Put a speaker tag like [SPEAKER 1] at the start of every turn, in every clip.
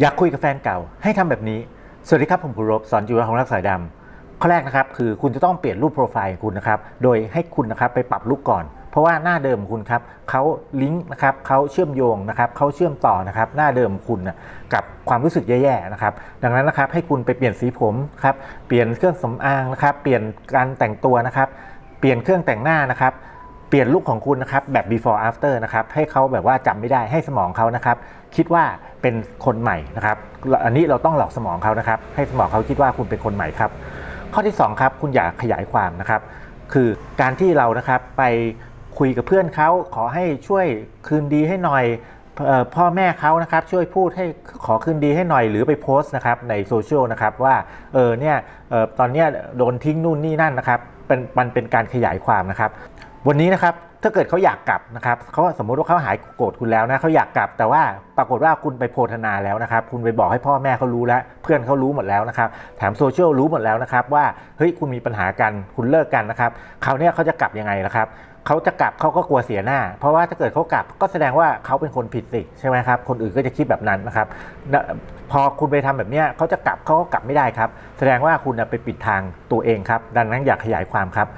[SPEAKER 1] อยากคุยกับแฟนเก่า ให้ทำแบบนี้ สวัสดีครับผมภูรบสอนจิวของรักสายดำข้อแรกนะครับคือคุณจะต้องเปลี่ยนรูปโปรไฟล์ของคุณนะครับ โดยให้คุณนะครับไปปรับรูปก่อน เพราะว่าหน้าเดิมคุณครับเขาลิงก์นะครับเขาเชื่อมโยงนะครับเขาเชื่อมต่อนะครับหน้าเดิมคุณนะกับความรู้สึกแย่ๆนะครับ ดังนั้นนะครับให้คุณไปเปลี่ยนสีผมครับเปลี่ยนเครื่องสำอางนะครับ เปลี่ยนการแต่งตัวนะครับ เปลี่ยนเครื่องแต่งหน้านะครับ เปลี่ยนลุคของคุณนะครับแบบ before after นะครับให้เขาแบบว่าจำไม่ได้ให้สมองเขานะครับ คิดว่าเป็นคนใหม่นะครับอันนี้เราต้องหลอกสมองเขานะครับ ให้สมองเขาคิดว่าคุณเป็นคนใหม่ครับ ข้อที่2ครับคุณอย่าขยายความนะครับ คือการที่เรานะครับไปคุยกับเพื่อนเขาขอให้ช่วยคืนดีให้หน่อยพ่อแม่เขานะครับช่วยพูดให้ขอคืนดีให้หน่อยหรือไปโพสต์นะครับในโซเชียลนะครับว่าเออเนี่ยออตอนเนี้ยโดนทิ้งนู่นนี่นั่นนะครับเป็นมันเป็นการขยายความนะครับ วันนี้นะครับถ้าเกิดเขาอยากกลับนะครับเขาสมมติว่าเขาหายโกรธคุณแล้วนะเขาอยากกลับ แต่ว่าปรากฏว่าคุณไปโพธนาแล้วนะครับ คุณไปบอกให้พ่อแม่เขารู้แล้ว เพื่อนเขารู้หมดแล้วนะครับ แถมโซเชียลรู้หมดแล้วนะครับ ว่าเฮ้ยคุณมีปัญหากันคุณเลิกกันนะครับเขาเนี่ยเขาจะกลับยังไงนะครับเขาจะกลับเขาก็กลัวเสียหน้า เพราะว่าถ้าเกิดเขากลับก็แสดงว่าเขาเป็นคนผิดสิใช่ไหมครับ คนอื่นก็จะคิดแบบนั้นนะครับ พอคุณไปทำแบบเนี้ยเขาจะกลับเขาก็กลับไม่ได้ครับ แสดงว่าคุณไปปิดทางตัวเองครับ ดังนั้นอย่าขยายความครับ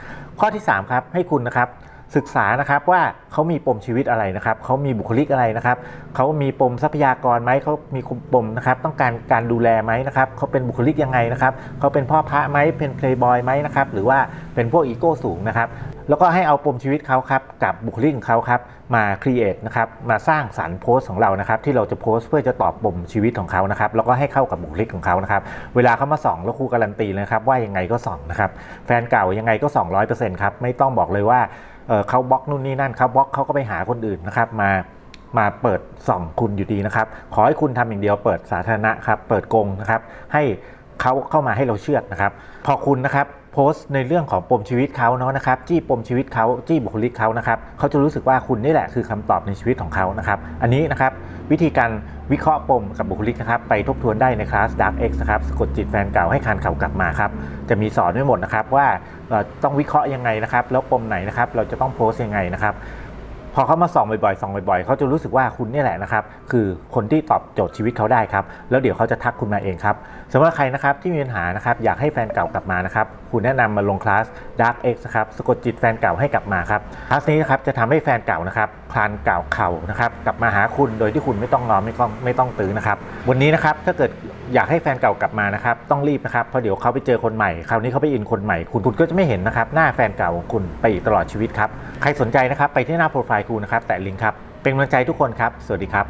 [SPEAKER 1] ข้อที่3ครับให้คุณนะครับ ศึกษานะครับว่าเขามีปมชีวิตอะไรนะครับเขามีบุคลิกอะไรนะครับเขามีปมทรัพยากรไหมเขามีปมนะครับต้องการการดูแลไหมนะครับเขาเป็นบุคลิกยังไงนะครับเขาเป็นพ่อพระไหมเป็นเพลย์บอยไหมนะครับหรือว่าเป็นพวกอีโก้สูงนะครับแล้วก็ให้เอาปมชีวิตเขาครับกับบุคลิกของเขาครับมาครีเอทนะครับมาสร้างสรรค์โพสต์ของเรานะครับที่เราจะโพสต์เพื่อจะตอบปมชีวิตของเขานะครับแล้วก็ให้เข้ากับบุคลิกของเขานะครับเวลาเขามาส่องแล้วครูการันตีเลยครับว่ายังไงก็ส่องนะครับแฟนเก่ายังไงก็ส่องร้อยเปอร์เซ็นต์ครับไม่ต้องบอกเลยว่า เขาบล็อกนู่นนี่นั่นเขาบล็อกเขาก็ไปหาคนอื่นนะครับมามาเปิดส่องคุณอยู่ดีนะครับ ขอให้คุณทำอย่างเดียวเปิดสาธารณะครับเปิดกงนะครับ ให้เขาเข้ามาให้เราเชื่อดนะครับ พอคุณนะครับโพสต์ในเรื่องของปมชีวิตเขาเนาะนะครับจี้ปมชีวิตเขาจี้บุคลิกเขานะครับเขาจะรู้สึกว่าคุณนี่แหละคือคำตอบในชีวิตของเขานะครับ อันนี้นะครับวิธีการ วิเคราะห์ปมกับบุคลิกนะครับไปทบทวนได้ในคลาส Dark X นะครับสะกดจิตแฟนเก่าให้คานเข่ากลับมาครับจะมีสอนไว้หมดนะครับว่าต้องวิเคราะห์ยังไงนะครับ แล้วปมไหนนะครับเราจะต้องโพสต์ยังไงนะครับ พอเขามาส่องบ่อยๆส่องบ่อยๆเขาจะรู้สึกว่าคุณนี่แหละนะครับ คือคนที่ตอบโจทย์ชีวิตเขาได้ครับ แล้วเดี๋ยวเขาจะทักคุณมาเองครับสำหรับใครนะครับที่มีปัญหานะครับอยากให้แฟนเก่ากลับมานะครับคุณแนะนำมาลงคลาส Dark X นะครับสะกดจิตแฟนเก่าให้กลับมาครับคลาสนี้นะครับจะทำให้แฟนเก่านะครับคลานเก่าเข่านะครับกลับมาหาคุณโดยที่คุณไม่ต้องงอไม่ต้องไม่ต้องตื้อนะครับวันนี้นะครับถ้าเกิดอยากให้แฟนเก่ากลับมานะครับต้องรีบนะครับเพราะเดี๋ยวเขาไปเจอคนใหม่คราวนี้เขาไปอินคนใหม่คุณคุณก็จะไม่เห็นนะครับหน้าแฟนเก่าของคุณไปอีกตลอดชีวิตครับใครสนใจนะครับไปที่หน้าโปรไฟล์คุณนะครับ แตะลิงก์ครับ เป็นกำลังใจทุกคนครับ สวัสดีครับ